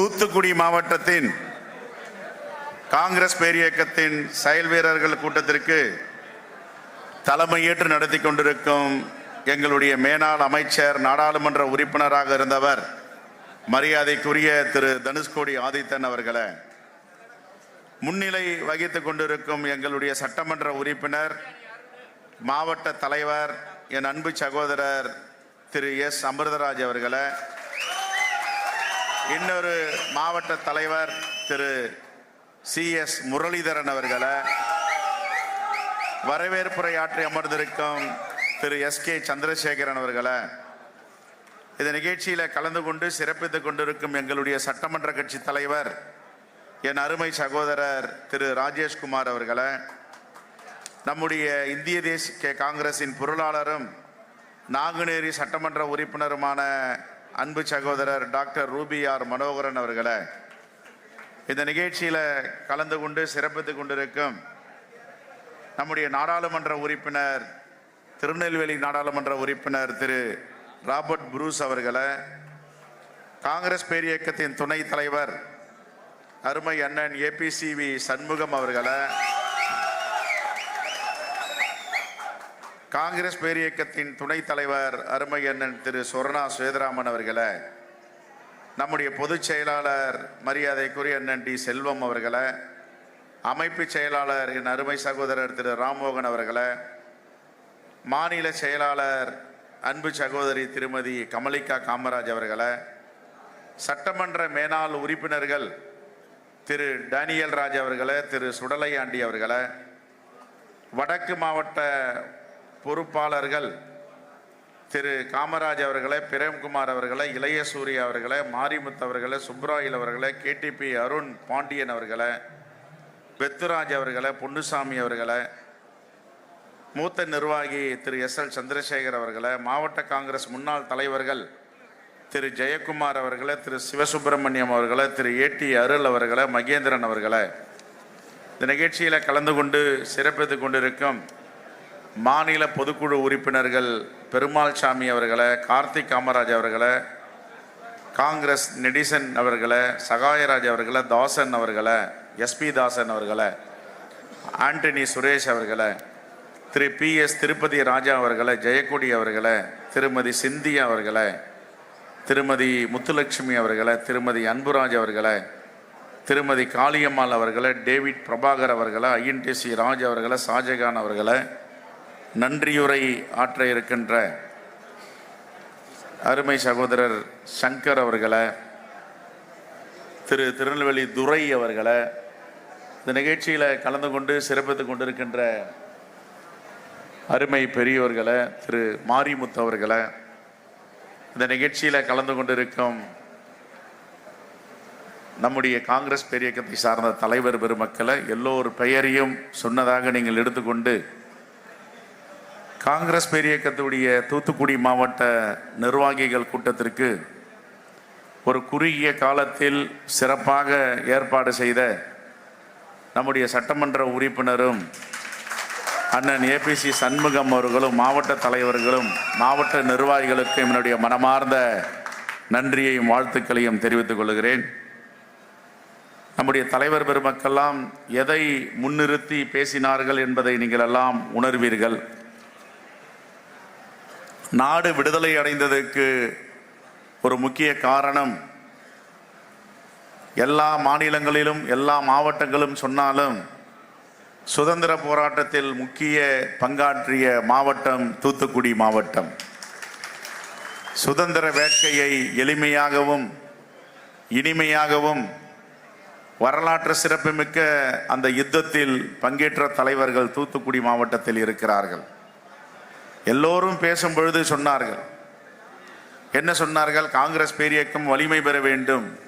தூத்துக்குடி மாவட்டத்தின் காங்கிரஸ் பேரியக்கத்தின் செயல் வீரர்கள் கூட்டத்திற்கு தலைமையேற்று நடத்தி கொண்டிருக்கும் எங்களுடைய மேனாள் அமைச்சர் நாடாளுமன்ற உறுப்பினராக இருந்தவர் மரியாதைக்குரிய திரு தனுஷ்கோடி ஆதித்தன் அவர்களை முன்னிலை வகித்து கொண்டிருக்கும் எங்களுடைய சட்டமன்ற உறுப்பினர் மாவட்ட தலைவர் என் அன்பு சகோதரர் திரு எஸ். அமிர்தராஜ் அவர்களை இன்னொரு மாவட்ட தலைவர் திரு சி எஸ் முரளிதரன் அவர்களை வரவேற்புரை ஆற்றி அமர்ந்திருக்கும் திரு எஸ் கே சந்திரசேகரன் அவர்களை இந்த நிகழ்ச்சியில் கலந்து கொண்டு சிறப்பித்துக் கொண்டிருக்கும் எங்களுடைய சட்டமன்ற கட்சி தலைவர் என் அருமை சகோதரர் திரு ராஜேஷ்குமார் அவர்களை நம்முடைய இந்திய தேசிய காங்கிரசின் பொருளாளரும் நாங்குநேரி சட்டமன்ற உறுப்பினருமான அன்பு சகோதரர் டாக்டர் ரூபி ஆர் மனோகரன் அவர்களை இந்த நிகழ்ச்சியில் கலந்து கொண்டு சிறப்பித்து கொண்டிருக்கும் நம்முடைய நாடாளுமன்ற உறுப்பினர் திருநெல்வேலி நாடாளுமன்ற உறுப்பினர் திரு ராபர்ட் புரூஸ் அவர்களை காங்கிரஸ் பேரியக்கத்தின் துணைத் தலைவர் அருமை அண்ணன் ஏபிசிவி சண்முகம் அவர்களை காங்கிரஸ் பேரியக்கத்தின் துணைத் தலைவர் அருமை அண்ணன் திரு சொர்ணா சுவேதராமன் அவர்களை நம்முடைய பொதுச் செயலாளர் மரியாதைக்குரிய அண்ணன் டி செல்வம் அவர்களை அமைப்பு செயலாளர் என் அருமை சகோதரர் திரு ராம்மோகன் அவர்களை மாநில செயலாளர் அன்பு சகோதரி திருமதி கமலிகா காமராஜ் அவர்களை சட்டமன்ற மேனாள் உறுப்பினர்கள் திரு டேனியல் ராஜ் அவர்களை திரு சுடலை ஆண்டி அவர்களை வடக்கு மாவட்ட பொறுப்பாளர்கள் திரு காமராஜ் அவர்களை பிரேம்குமார் அவர்களை இளையசூரிய அவர்களை மாரிமுத்து அவர்களை சுப்ராயில் அவர்களை கேடிபி அருண் பாண்டியன் அவர்களை பெத்துராஜ் அவர்களை பொன்னுசாமி அவர்களை மூத்த நிர்வாகி திரு எஸ் எல் சந்திரசேகர் அவர்களை மாவட்ட காங்கிரஸ் முன்னாள் தலைவர்கள் திரு ஜெயக்குமார் அவர்களை திரு சிவசுப்பிரமணியம் அவர்களை திரு ஏடி அருள் அவர்களை மகேந்திரன் அவர்களை. இந்த நிகழ்ச்சியில் கலந்து கொண்டு சிறப்பித்து கொண்டிருக்கும் மாநில பொதுக்குழு உறுப்பினர்கள் பெருமாள் சாமி அவர்களை கார்த்திக் காமராஜ் அவர்களை காங்கிரஸ் நெடிசன் அவர்களை சகாயராஜ் அவர்களை தாசன் அவர்களை எஸ்பி தாசன் அவர்களை ஆண்டனி சுரேஷ் அவர்களை திரு பி எஸ் திருப்பதி ராஜா அவர்களை ஜெயக்கொடி அவர்களை திருமதி சிந்தியா அவர்களை திருமதி முத்துலட்சுமி அவர்களை திருமதி அன்புராஜ் அவர்களை திருமதி காளியம்மாள் அவர்களை டேவிட் பிரபாகர் அவர்களை ஐஎன்டிசி ராஜ் அவர்களை ஷாஜகான் அவர்களை நன்றியுரை ஆற்ற இருக்கின்ற அருமை சகோதரர் சங்கர் அவர்களை திரு திருநெல்வேலி துரை அவர்களை இந்த நிகழ்ச்சியில் கலந்து கொண்டு சிறப்பித்துக் கொண்டிருக்கின்ற அருமை பெரியோர்களை திரு மாரிமுத்து அவர்களை இந்த நிகழ்ச்சியில் கலந்து கொண்டிருக்கும் நம்முடைய காங்கிரஸ் பெரியக்கத்தை சார்ந்த தலைவர் பெருமக்களை எல்லோர் பெயரையும் சொன்னதாக நீங்கள் எடுத்துக்கொண்டு காங்கிரஸ் பேரியக்கத்துடைய தூத்துக்குடி மாவட்ட நிர்வாகிகள் கூட்டத்திற்கு ஒரு குறுகிய காலத்தில் சிறப்பாக ஏற்பாடு செய்த நம்முடைய சட்டமன்ற உறுப்பினரும் அண்ணன் ஏபிசி சண்முகம் அவர்களும் மாவட்ட தலைவர்களும் மாவட்ட நிர்வாகிகளுக்கும் என்னுடைய மனமார்ந்த நன்றியையும் வாழ்த்துக்களையும் தெரிவித்துக் கொள்கிறேன். நம்முடைய தலைவர் பெருமக்கெல்லாம் எதை முன்னிறுத்தி பேசினார்கள் என்பதை நீங்கள் எல்லாம் உணர்வீர்கள். நாடு விடுதலை அடைந்ததற்கு ஒரு முக்கிய காரணம் எல்லா மாநிலங்களிலும் எல்லா மாவட்டங்களும் சொன்னாலும் சுதந்திர போராட்டத்தில் முக்கிய பங்காற்றிய மாவட்டம் தூத்துக்குடி மாவட்டம். சுதந்திர வேட்கையை எளிமையாகவும் இனிமையாகவும் வரலாற்று சிறப்புமிக்க அந்த யுத்தத்தில் பங்கேற்ற தலைவர்கள் தூத்துக்குடி மாவட்டத்தில் இருக்கிறார்கள். எல்லோரும் பேசும் பொழுது சொன்னார்கள். என்ன சொன்னார்கள்? காங்கிரஸ் பேரியக்கம் வலிமை பெற வேண்டும்.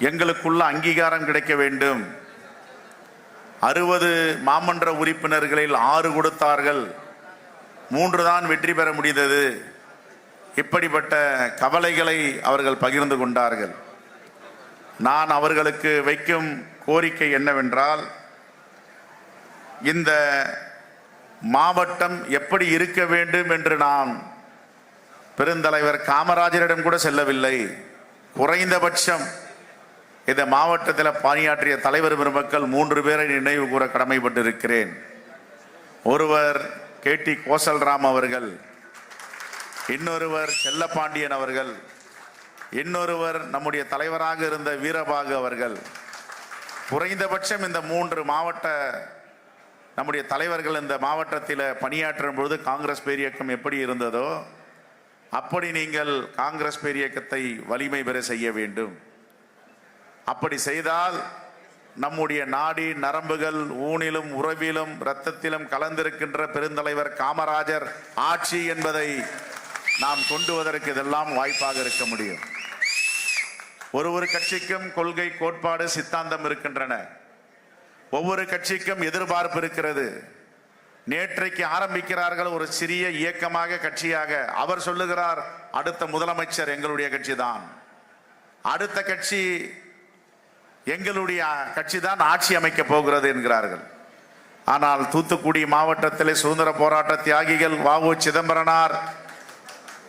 எங்களுக்குள்ள அங்கீகாரம் கிடைக்க வேண்டும். அறுபது மாமன்ற உறுப்பினர்களில் ஆறு கொடுத்தார்கள். மூன்று தான் வெற்றி பெற முடிந்தது. இப்படிப்பட்ட கவலைகளை அவர்கள் பகிர்ந்து கொண்டார்கள். நான் அவர்களுக்கு வைக்கும் கோரிக்கை என்னவென்றால் இந்த மாவட்டம் எப்படி இருக்க வேண்டும் என்று நாம் பெருந்தலைவர் காமராஜரிடம் கூட செல்லவில்லை. குறைந்தபட்சம் இந்த மாவட்டத்தில் பணியாற்றிய தலைவர் பெருமக்கள் மூன்று பேரை நினைவு கூற கடமைப்பட்டிருக்கிறேன். ஒருவர் கே. டி. கோசல்ராம் அவர்கள் இன்னொருவர் செல்லப்பாண்டியன் அவர்கள் இன்னொருவர் நம்முடைய தலைவராக இருந்த வீரபாகு அவர்கள். குறைந்தபட்சம் இந்த மூன்று மாவட்ட நம்முடைய தலைவர்கள் இந்த மாவட்டத்தில் பணியாற்றும் பொழுது காங்கிரஸ் பேரியக்கம் எப்படி இருந்ததோ அப்படி நீங்கள் காங்கிரஸ் பேரியக்கத்தை வலிமை பெற செய்ய வேண்டும். அப்படி செய்தால் நம்முடைய நாடி நரம்புகள் ஊனிலும் உறவிலும் இரத்தத்திலும் கலந்திருக்கின்ற பெருந்தலைவர் காமராஜர் ஆட்சி என்பதை நாம் கொண்டுவதற்கு இதெல்லாம் வாய்ப்பாக இருக்க முடியும். ஒரு ஒரு கட்சிக்கும் கொள்கை கோட்பாடு சித்தாந்தம் இருக்கின்றன. ஒவ்வொரு கட்சிக்கும் எதிர்பார்ப்பு இருக்கிறது. நேற்றைக்கு ஆரம்பிக்கிறார்கள் ஒரு சிறிய இயக்கமாக கட்சியாக. அவர் சொல்லுகிறார் அடுத்த முதலமைச்சர் எங்களுடைய கட்சி தான் அடுத்த கட்சி எங்களுடைய கட்சி தான் ஆட்சி அமைக்க போகிறது என்கிறார்கள். ஆனால் தூத்துக்குடி மாவட்டத்தில் சுதந்திர போராட்ட தியாகிகள் வாவு சிதம்பரனார்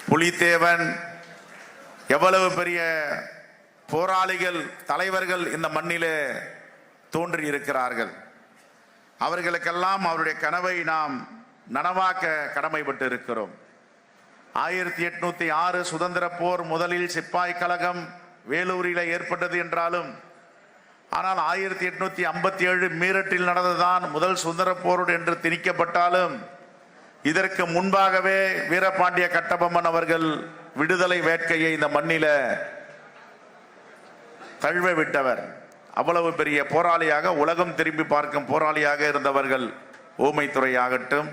புலித்தேவன் எவ்வளவு பெரிய போராளிகள் தலைவர்கள் இந்த மண்ணிலே தோன்றியிருக்கிறார்கள். அவர்களுக்கெல்லாம் அவருடைய கனவை நாம் நனவாக்க கடமைப்பட்டு இருக்கிறோம் ஆயிரத்தி எட்நூத்தி ஆறு சுதந்திர போர் முதலில் சிப்பாய் கழகம் வேலூரில் ஏற்பட்டது என்றாலும் ஆனால் ஆயிரத்தி எட்நூத்தி ஐம்பத்தி ஏழு மீரட்டில் நடந்ததுதான் முதல் சுதந்திர போரோடு என்று திணிக்கப்பட்டாலும் இதற்கு முன்பாகவே வீரபாண்டிய கட்டபொம்மன் அவர்கள் விடுதலை வேட்கையை இந்த மண்ணில தழுவ விட்டவர். அவ்வளவு பெரிய போராளியாக உலகம் திரும்பி பார்க்கும் போராளியாக இருந்தவர்கள் ஊமைத்துறை ஆகட்டும்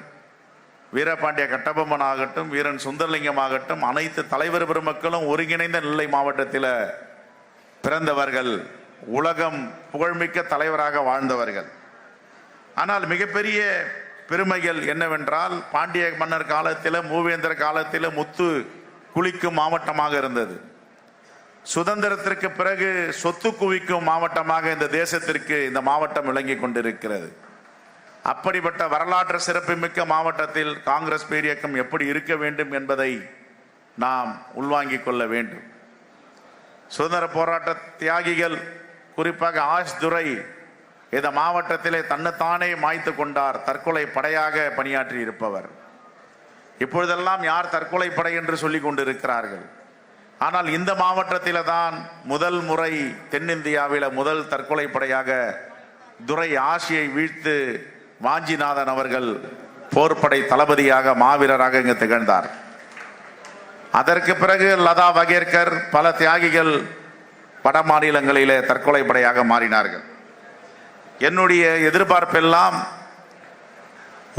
வீரபாண்டிய கட்டபொம்மன் ஆகட்டும் வீரன் சுந்தரலிங்கம் ஆகட்டும் அனைத்து தலைவர் பெருமக்களும் ஒருங்கிணைந்த நெல்லை மாவட்டத்தில் பிறந்தவர்கள் உலகம் புகழ்மிக்க தலைவராக வாழ்ந்தவர்கள். ஆனால் மிகப்பெரிய பெருமைகள் என்னவென்றால் பாண்டிய மன்னர் காலத்தில் மூவேந்தர் காலத்தில் முத்து குளிக்கும் மாவட்டமாக இருந்தது. சுதந்திரத்திற்கு பிறகு சொத்து குவிக்கும் மாவட்டமாக இந்த தேசத்திற்கு இந்த மாவட்டம் விளங்கி கொண்டிருக்கிறது. அப்படிப்பட்ட வரலாற்று சிறப்புமிக்க மாவட்டத்தில் காங்கிரஸ் பேரியக்கம் எப்படி இருக்க வேண்டும் என்பதை நாம் உள்வாங்கிக் கொள்ள வேண்டும். சுதந்திர போராட்ட தியாகிகள் குறிப்பாக ஆஷ் துரை இந்த மாவட்டத்திலே தன்னைத்தானே மாய்த்து கொண்டார் தற்கொலை படையாக பணியாற்றி இருப்பவர் இப்பொழுதெல்லாம் யார் தற்கொலை படை என்று சொல்லிக் கொண்டிருக்கிறார்கள்? ஆனால் இந்த மாவட்டத்தில் தான் முதல் முறை தென்னிந்தியாவில் முதல் தற்கொலை படையாக துரை ஆசியை வீழ்த்து வாஞ்சிநாதன் அவர்கள் போர்ப்படை தளபதியாக மாவீரராக இங்கு திகழ்ந்தார். அதற்கு பிறகு லதா வகேர்கர் பல தியாகிகள் வட மாநிலங்களிலே தற்கொலை படையாக மாறினார்கள். என்னுடைய எதிர்பார்ப்பெல்லாம்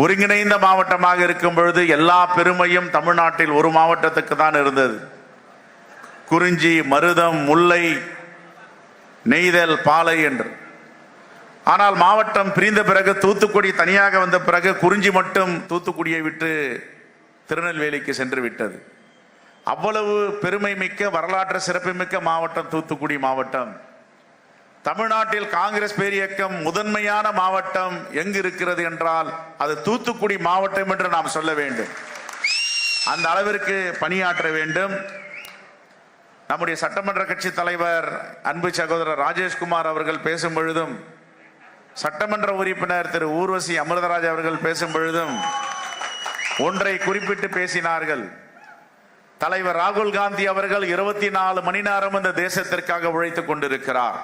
ஒருங்கிணைந்த மாவட்டமாக இருக்கும் பொழுது எல்லா பெருமையும் தமிழ்நாட்டில் ஒரு மாவட்டத்துக்கு தான் இருந்தது. குறிஞ்சி மருதம் முல்லை நெய்தல் பாலை என்று. ஆனால் மாவட்டம் பிரிந்த பிறகு தூத்துக்குடி தனியாக வந்த பிறகு குறிஞ்சி மட்டும் தூத்துக்குடியை விட்டு திருநெல்வேலிக்கு சென்று விட்டது. அவ்வளவு பெருமை மிக்க வரலாற்று சிறப்புமிக்க மாவட்டம் தூத்துக்குடி மாவட்டம். தமிழ்நாட்டில் காங்கிரஸ் பேரியக்கம் முதன்மையான மாவட்டம் எங்கு இருக்கிறது என்றால் அது தூத்துக்குடி மாவட்டம் என்று நாம் சொல்ல வேண்டும். அந்த அளவிற்கு பணியாற்ற வேண்டும். நம்முடைய சட்டமன்ற கட்சி தலைவர் அன்பு சகோதரர் ராஜேஷ்குமார் அவர்கள் பேசும் பொழுதும் சட்டமன்ற உறுப்பினர் திரு ஊர்வசி அமிர்தராஜ் அவர்கள் பேசும் பொழுதும் ஒன்றை குறிப்பிட்டு பேசினார்கள். தலைவர் ராகுல் காந்தி அவர்கள் இருபத்தி நாலு மணி நேரம் இந்த தேசத்திற்காக உழைத்துக் கொண்டிருக்கிறார்.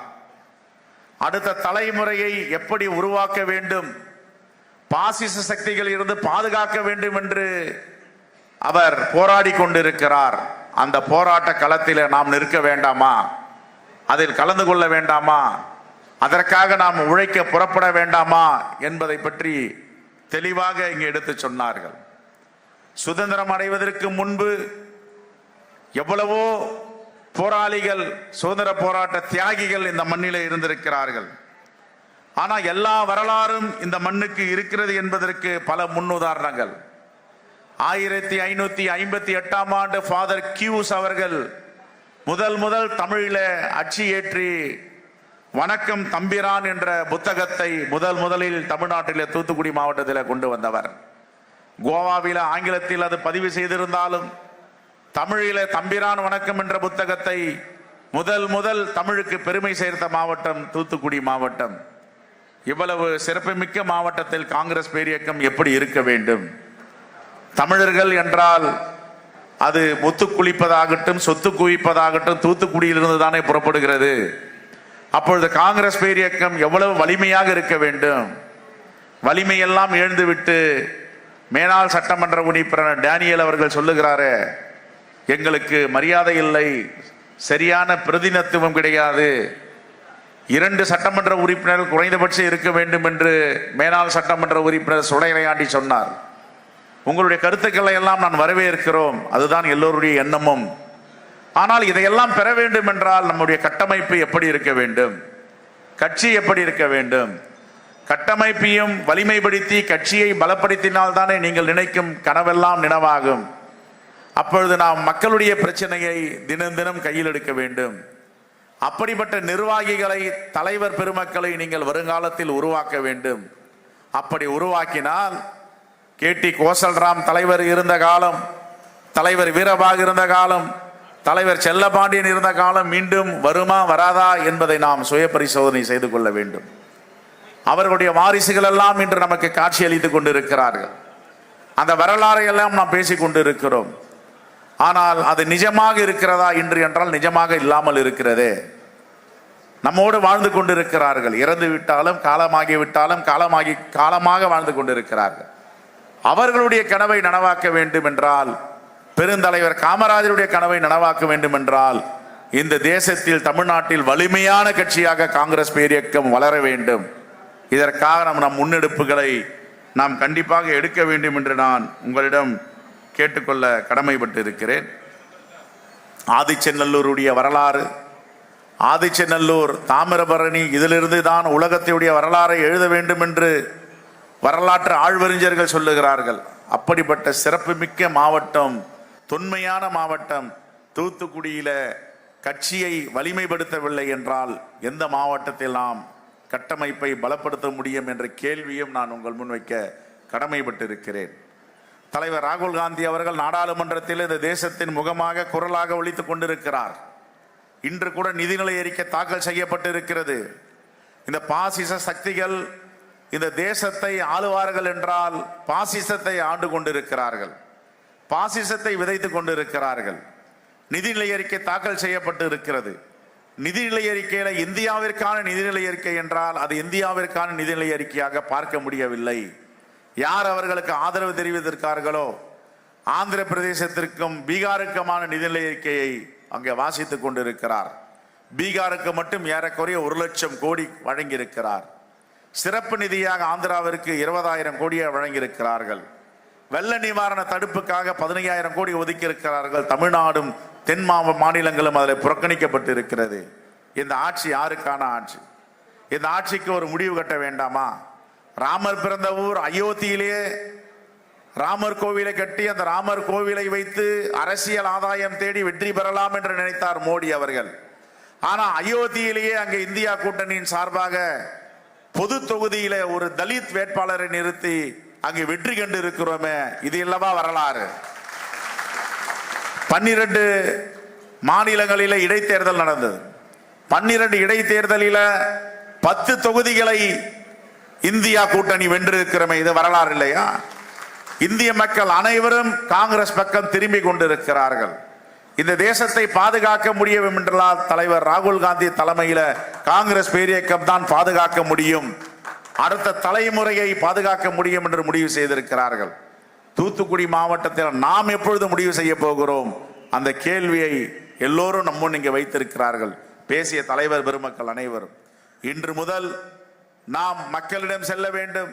அடுத்த தலைமுறையை எப்படி உருவாக்க வேண்டும்? பாசிச சக்திகள் இருந்து பாதுகாக்க வேண்டும் என்று அவர் போராடி கொண்டிருக்கிறார். அந்த போராட்ட களத்தில் நாம் நிற்க வேண்டாமா? அதில் கலந்து கொள்ள வேண்டாமா? அதற்காக நாம் உழைக்க புறப்பட வேண்டாமா? என்பதை பற்றி தெளிவாக இங்கு எடுத்து சொன்னார்கள். சுதந்திரம் அடைவதற்கு முன்பு எவ்வளவோ போராளிகள் சுதந்திர போராட்ட தியாகிகள் இந்த மண்ணில் இருந்திருக்கிறார்கள். ஆனால் எல்லா வரலாறும் இந்த மண்ணுக்கு இருக்கிறது என்பதற்கு பல முன்னுதாரணங்கள். ஆயிரத்தி ஐநூத்தி ஐம்பத்தி எட்டாம் ஆண்டு ஃபாதர் கியூஸ் அவர்கள் முதல் முதல் தமிழில் அச்சு ஏற்றி வணக்கம் தம்பிரான் என்ற புத்தகத்தை முதல் முதலில் தமிழ்நாட்டில் தூத்துக்குடி மாவட்டத்தில் கொண்டு வந்தவர். கோவாவில் ஆங்கிலத்தில் அது பதிவு செய்திருந்தாலும் தமிழில் தம்பிரான் வணக்கம் என்ற புத்தகத்தை முதல் முதல் தமிழுக்கு பெருமை சேர்த்த மாவட்டம் தூத்துக்குடி மாவட்டம். இவ்வளவு சிறப்புமிக்க மாவட்டத்தில் காங்கிரஸ் பேரியக்கம் எப்படி இருக்க வேண்டும்? தமிழர்கள் என்றால் அது முத்து குளிப்பதாகட்டும் சொத்து குவிப்பதாகட்டும் தூத்துக்குடியிலிருந்து தானே புறப்படுகிறது. அப்பொழுது காங்கிரஸ் பேரியக்கம் எவ்வளவு வலிமையாக இருக்க வேண்டும்? வலிமையெல்லாம் எழுந்துவிட்டு மேலாள் சட்டமன்ற உறுப்பினர் டேனியல் அவர்கள் சொல்லுகிறாரே எங்களுக்கு மரியாதை இல்லை சரியான பிரதிநிதித்துவம் கிடையாது. இரண்டு சட்டமன்ற உறுப்பினர்கள் குறைந்தபட்சம் இருக்க வேண்டும் என்று மேலாள் சட்டமன்ற உறுப்பினர் சுடைரையாண்டி சொன்னார். உங்களுடைய கருத்துக்களை எல்லாம் நான் வரவேற்கிறோம். அதுதான் எல்லோருடைய எண்ணமும். ஆனால் இதையெல்லாம் பெற வேண்டும் என்றால் நம்முடைய கட்டமைப்பு எப்படி இருக்க வேண்டும்? கட்சி எப்படி இருக்க வேண்டும்? கட்டமைப்பையும் வலிமைப்படுத்தி கட்சியை பலப்படுத்தினால் தானே நீங்கள் நினைக்கும் கனவெல்லாம் நினைவாகும். அப்பொழுது நாம் மக்களுடைய பிரச்சனையை தினம் தினம் கையில் எடுக்க வேண்டும். அப்படிப்பட்ட நிர்வாகிகளை தலைவர் பெருமக்களை நீங்கள் வருங்காலத்தில் உருவாக்க வேண்டும். அப்படி உருவாக்கினால் கேடி கோசல்ராம் தலைவர் இருந்த காலம் தலைவர் வீரபாக இருந்த காலம் தலைவர் செல்லபாண்டியன் இருந்த காலம் மீண்டும் வருமா வராதா என்பதை நாம் சுய பரிசோதனை செய்து கொள்ள வேண்டும். அவர்களுடைய வாரிசுகள் எல்லாம் இன்று நமக்கு காட்சியளித்துக் கொண்டிருக்கிறார்கள். அந்த வரலாறை எல்லாம் நாம் பேசிக் கொண்டிருக்கிறோம். ஆனால் அது நிஜமாக இருக்கிறதா இன்று என்றால் நிஜமாக இல்லாமல் இருக்கிறதே. நம்மோடு வாழ்ந்து கொண்டிருக்கிறார்கள். இறந்து விட்டாலும் காலமாகி விட்டாலும் காலமாகி காலமாக வாழ்ந்து கொண்டிருக்கிறார்கள். அவர்களுடைய கனவை நனவாக்க வேண்டும் என்றால் பெருந்தலைவர் காமராஜருடைய கனவை நனவாக்க வேண்டும் என்றால் இந்த தேசத்தில் தமிழ்நாட்டில் வலிமையான கட்சியாக காங்கிரஸ் பேரியக்கம் வளர வேண்டும். இதற்காக நம் நம் முன்னெடுப்புகளை நாம் கண்டிப்பாக எடுக்க வேண்டும் என்று நான் உங்களிடம் கேட்டுக்கொள்ள கடமைப்பட்டு இருக்கிறேன் ஆதிச்சநல்லூருடைய வரலாறு ஆதிச்சநல்லூர் தாமிரபரணி இதிலிருந்து தான் உலகத்தையுடைய வரலாறை எழுத வேண்டும் என்று வரலாற்று ஆழ்வறிஞர்கள் சொல்லுகிறார்கள் அப்படிப்பட்ட சிறப்புமிக்க மாவட்டம் தொன்மையான மாவட்டம் தூத்துக்குடியில கட்சியை வலிமைப்படுத்தவில்லை என்றால் எந்த மாவட்டத்தில் நாம் கட்டமைப்பை பலப்படுத்த முடியும் என்ற கேள்வியும் நான் உங்கள் முன்வைக்க கடமைப்பட்டிருக்கிறேன். தலைவர் ராகுல் காந்தி அவர்கள் நாடாளுமன்றத்தில் இந்த தேசத்தின் முகமாக குரலாக ஒழித்துக் கொண்டிருக்கிறார். இன்று கூட நிதிநிலை அறிக்கை தாக்கல் செய்யப்பட்டிருக்கிறது. இந்த பாசிச சக்திகள் இந்த தேசத்தை ஆளுவார்கள் என்றால் பாசிசத்தை ஆண்டு கொண்டிருக்கிறார்கள். பாசிசத்தை விதைத்து கொண்டிருக்கிறார்கள். நிதிநிலை அறிக்கை தாக்கல் செய்யப்பட்டு இருக்கிறது. நிதிநிலை அறிக்கையில இந்தியாவிற்கான நிதிநிலை அறிக்கை என்றால் அது இந்தியாவிற்கான நிதிநிலை அறிக்கையாக பார்க்க முடியவில்லை. யார் அவர்களுக்கு ஆதரவு தெரிவித்திருக்கார்களோ ஆந்திர பிரதேசத்திற்கும் பீகாருக்குமான நிதிநிலை அறிக்கையை அங்கே வாசித்துக் கொண்டிருக்கிறார். பீகாருக்கு மட்டும் ஏறக்குறைய ஒரு லட்சம் கோடி வழங்கியிருக்கிறார். சிறப்பு நிதியாக ஆந்திராவிற்கு இருபதாயிரம் கோடியை வழங்கியிருக்கிறார்கள். வெள்ள நிவாரண தடுப்புக்காக பதினையாயிரம் கோடி ஒதுக்கி இருக்கிறார்கள் தமிழ்நாடும் தென் மாவ மாநிலங்களும் அதில் புறக்கணிக்கப்பட்டு இருக்கிறது இந்த ஆட்சி யாருக்கான ஆட்சி? இந்த ஆட்சிக்கு ஒரு முடிவு கட்ட வேண்டாமா? ராமர் பிறந்த ஊர் அயோத்தியிலேயே ராமர் கோவிலை கட்டி அந்த ராமர் கோவிலை வைத்து அரசியல் ஆதாயம் தேடி வெற்றி பெறலாம் என்று நினைத்தார் மோடி அவர்கள். ஆனால் அயோத்தியிலேயே அங்கே இந்தியா கூட்டணியின் சார்பாக பொது தொகுதியில ஒரு தலித் வேட்பாளரை நிறுத்தி அங்கு வெற்றி கண்டு இருக்கிறோமே இது இல்லவா வரலாறு? பன்னிரண்டு மாநிலங்களில இடைத்தேர்தல் நடந்தது. பன்னிரண்டு இடைத்தேர்தலில் பத்து தொகுதிகளை இந்தியா கூட்டணி வென்றிருக்கிறோமே இது வரலாறு இல்லையா? இந்திய மக்கள் அனைவரும் காங்கிரஸ் பக்கம் திரும்பி கொண்டிருக்கிறார்கள். இந்த தேசத்தை பாதுகாக்க முடியும் என்றால் தலைவர் ராகுல் காந்தி தலைமையில காங்கிரஸ் பேரியக்கம் தான் பாதுகாக்க முடியும். அடுத்த தலைமுறையை பாதுகாக்க முடியும் என்று முடிவு செய்திருக்கிறார்கள். தூத்துக்குடி மாவட்டத்தில் நாம் எப்பொழுது முடிவு செய்ய போகிறோம்? அந்த கேள்வியை எல்லோரும் நம்ம இங்கே வைத்திருக்கிறார்கள். பேசிய தலைவர் பெருமக்கள் அனைவரும். இன்று முதல் நாம் மக்களிடம் செல்ல வேண்டும்.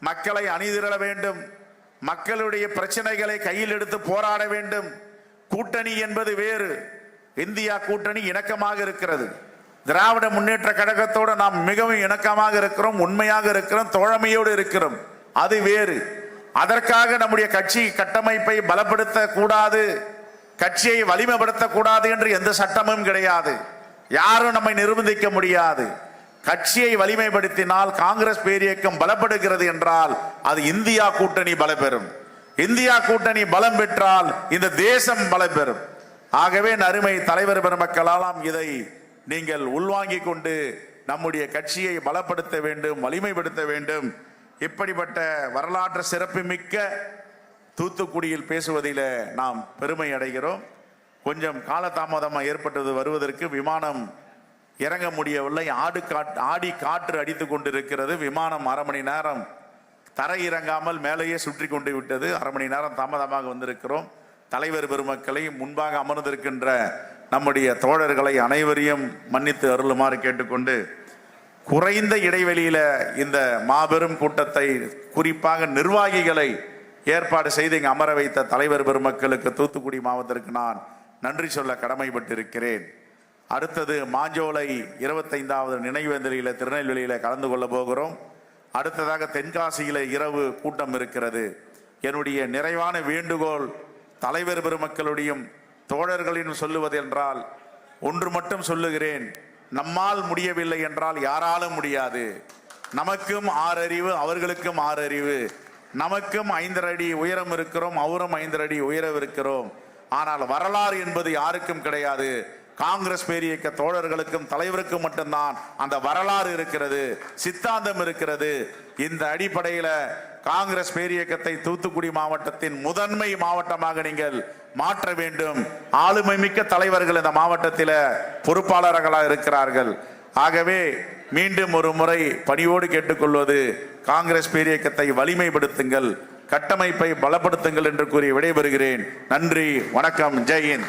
மக்களை அணிதிரள வேண்டும். மக்களுடைய பிரச்சனைகளை கையில் எடுத்து போராட வேண்டும். கூட்டணி என்பது வேறு. இந்தியா கூட்டணி இணக்கமாக இருக்கிறது. திராவிட முன்னேற்ற கழகத்தோடு நாம் மிகவும் இணக்கமாக இருக்கிறோம் உண்மையாக இருக்கிறோம் தோழமையோடு இருக்கிறோம். அது வேறு. அதற்காக நம்முடைய கட்சி கட்டமைப்பை பலப்படுத்த கூடாது கட்சியை வலிமைப்படுத்த கூடாது என்று எந்த சட்டமும் கிடையாது. யாரும் நம்மை நிர்பந்திக்க முடியாது. கட்சியை வலிமைப்படுத்தினால் காங்கிரஸ் பேரியக்கம் பலப்படுகிறது என்றால் அது இந்தியா கூட்டணி பலப்பெறும். பெறும் இந்தியா கூட்டணி பலம் பெற்றால் இந்த தேசம் பலம் பெறும். ஆகவே நறுமை தலைவர் பெருமக்களாலாம் இதை நீங்கள் உள்வாங்கிக் கொண்டு நம்முடைய கட்சியை பலப்படுத்த வேண்டும் வலிமைப்படுத்த வேண்டும். இப்படிப்பட்ட வரலாற்று சிறப்புமிக்க தூத்துக்குடியில் பேசுவதில் நாம் பெருமை அடைகிறோம். கொஞ்சம் காலதாமதமாக ஏற்பட்டது வருவதற்கு விமானம் இறங்க முடியவில்லை. ஆடு காட் ஆடி காற்று அடித்து கொண்டிருக்கிறது. விமானம் அரை மணி நேரம் தரை இறங்காமல் மேலேயே சுற்றி கொண்டு விட்டது. அரை மணி நேரம் தாமதமாக வந்திருக்கிறோம். தலைவர் பெருமக்களை முன்பாக அமர்ந்திருக்கின்ற நம்முடைய தோழர்களை அனைவரையும் மன்னித்து அருளுமாறு கேட்டுக்கொண்டு குறைந்த இடைவெளியில் இந்த மாபெரும் கூட்டத்தை குறிப்பாக நிர்வாகிகளை ஏற்பாடு செய்து இங்கே அமர வைத்த தலைவர் பெருமக்களுக்கு தூத்துக்குடி மாவட்டத்திற்கு நான் நன்றி சொல்ல கடமைப்பட்டிருக்கிறேன். அடுத்தது மாஞ்சோலை இருபத்தைந்தாவது நினைவேந்தலியில் திருநெல்வேலியில் கலந்து கொள்ள போகிறோம். அடுத்ததாக தென்காசியில் இரவு கூட்டம் இருக்கிறது. என்னுடைய நிறைவான வேண்டுகோள் தலைவர் பெருமக்களுடையும் தோழர்களின் சொல்லுவது என்றால் ஒன்று மட்டும் சொல்லுகிறேன் நம்மால் முடியவில்லை என்றால் யாராலும் முடியாது. நமக்கும் ஆறறிவு அவர்களுக்கும் ஆறறிவு. நமக்கும் ஐந்தரை அடி உயரம் இருக்கிறோம் அவரும் ஐந்தரடி அடி உயரம் இருக்கிறோம். ஆனால் வரலாறு என்பது யாருக்கும் கிடையாது. காங்கிரஸ் பேரியக்க தோழர்களுக்கும் தலைவருக்கும் மட்டும்தான் அந்த வரலாறு இருக்கிறது சித்தாந்தம் இருக்கிறது. இந்த அடிப்படையில் காங்கிரஸ் பேரியக்கத்தை தூத்துக்குடி மாவட்டத்தின் முதன்மை மாவட்டமாக நீங்கள் மாற்ற வேண்டும். ஆளுமை மிக்க தலைவர்கள் இந்த மாவட்டத்தில் பொறுப்பாளர்களாக இருக்கிறார்கள். ஆகவே மீண்டும் ஒரு முறை பணியோடு கேட்டுக்கொள்வது காங்கிரஸ் பேரியக்கத்தை வலிமைப்படுத்துங்கள் கட்டமைப்பை பலப்படுத்துங்கள் என்று கூறி விடைபெறுகிறேன். நன்றி வணக்கம் ஜெயின்